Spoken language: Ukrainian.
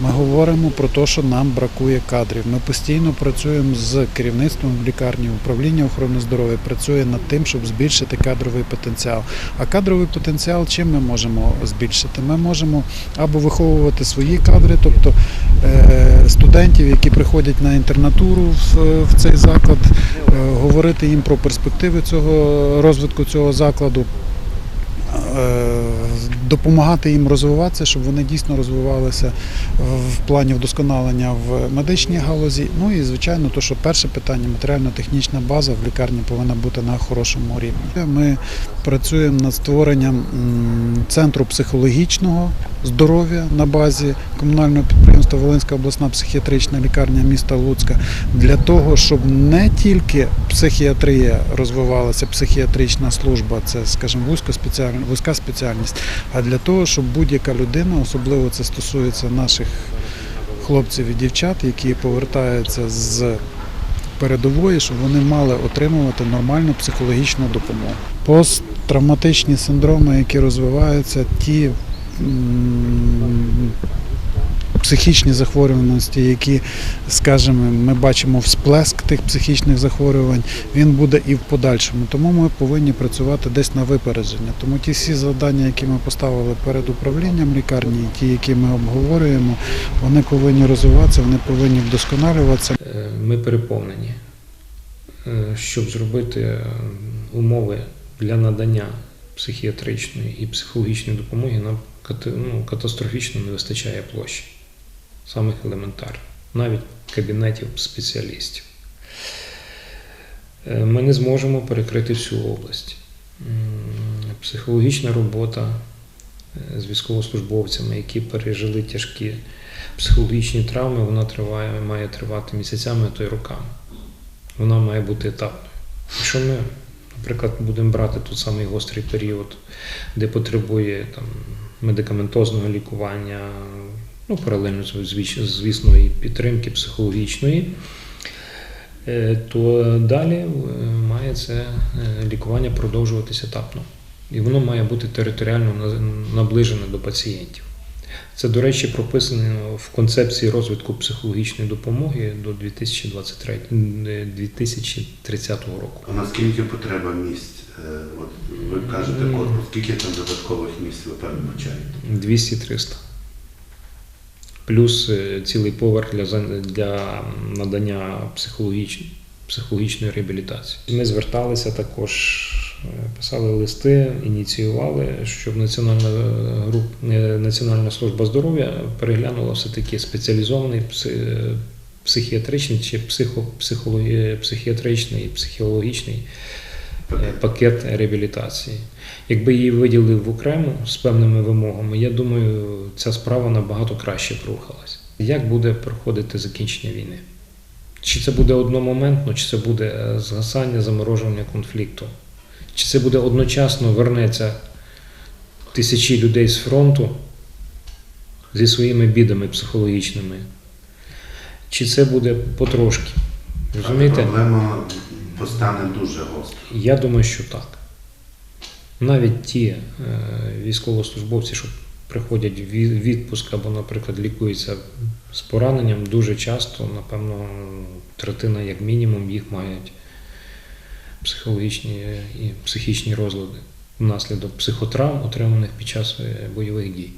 Ми говоримо про те, що нам бракує кадрів. Ми постійно працюємо з керівництвом в лікарні, управління охорони здоров'я працює над тим, щоб збільшити кадровий потенціал. А кадровий потенціал чим ми можемо збільшити? Ми можемо або виховувати свої кадри, тобто е, студентів, які приходять на інтернатуру в, цей заклад, е, говорити їм про перспективи цього розвитку цього закладу. Допомагати їм розвиватися, щоб вони дійсно розвивалися в плані вдосконалення в медичній галузі. Ну і звичайно, то, що перше питання матеріально-технічна база в лікарні повинна бути на хорошому рівні. Ми працюємо над створенням центру психологічного здоров'я на базі комунального підприємства Волинська обласна психіатрична лікарня міста Луцька для того, щоб не тільки психіатрія розвивалася, психіатрична служба, це, скажімо, вузька спеціальна, вузька спеціальність, а для того, щоб будь-яка людина, особливо це стосується наших хлопців і дівчат, які повертаються з передової, щоб вони мали отримувати нормальну психологічну допомогу. Посттравматичні синдроми, які розвиваються, ті психічні захворюваності, які, скажімо, ми бачимо всплеск тих психічних захворювань, він буде і в подальшому. Тому ми повинні працювати десь на випередження. Тому ті всі завдання, які ми поставили перед управлінням лікарні, ті, які ми обговорюємо, вони повинні розвиватися, вони повинні вдосконалюватися. Е, Ми переповнені. Е, Щоб зробити е, умови для надання психіатричної і психологічної допомоги, нам ну, катастрофічно не вистачає площі. Самих елементарних, навіть кабінетів спеціалістів. Е, Ми не зможемо перекрити всю область. Психологічна робота е, з військовослужбовцями, які пережили тяжкі психологічні травми, вона триває, має тривати місяцями, а то й роками. Вона має бути етапною. Якщо ми, наприклад, будемо брати той самий гострий період, де потребує там, медикаментозного лікування, ну, паралельно, звісно, і підтримки психологічної, е, то далі е, має це е, лікування продовжуватися етапно. І воно має бути територіально наближене до пацієнтів. Це, до речі, прописано в концепції розвитку психологічної допомоги до 2023, е, 2030 року. А наскільки потреба місць? От ви кажете скільки там додаткових місць ви передбачаєте? 200-300. Плюс е, цілий поверх для, для надання психологіч... психологічної реабілітації. Ми зверталися також, е, писали листи, ініціювали, щоб Національна груп... е, Національна служба здоров'я переглянула все-таки спеціалізований пси- психіатричний чи психо... психологі... психіатричний психологічний пакет реабілітації. Якби її виділили в окремо з певними вимогами, я думаю, ця справа набагато краще прорухалась. Як буде проходити закінчення війни? Чи це буде одномоментно, чи це буде е, згасання, заморожування конфлікту? Чи це буде одночасно вернеться тисячі людей з фронту зі своїми бідами психологічними? Чи це буде потрошки? Розумієте? Проблема постане дуже гостро. Я думаю, що так. Навіть ті е, військовослужбовці, що приходять в відпуск або, наприклад, лікуються з пораненням, дуже часто, напевно, третина, як мінімум, їх мають психологічні і психічні розлади внаслідок психотравм, отриманих під час е, бойових дій.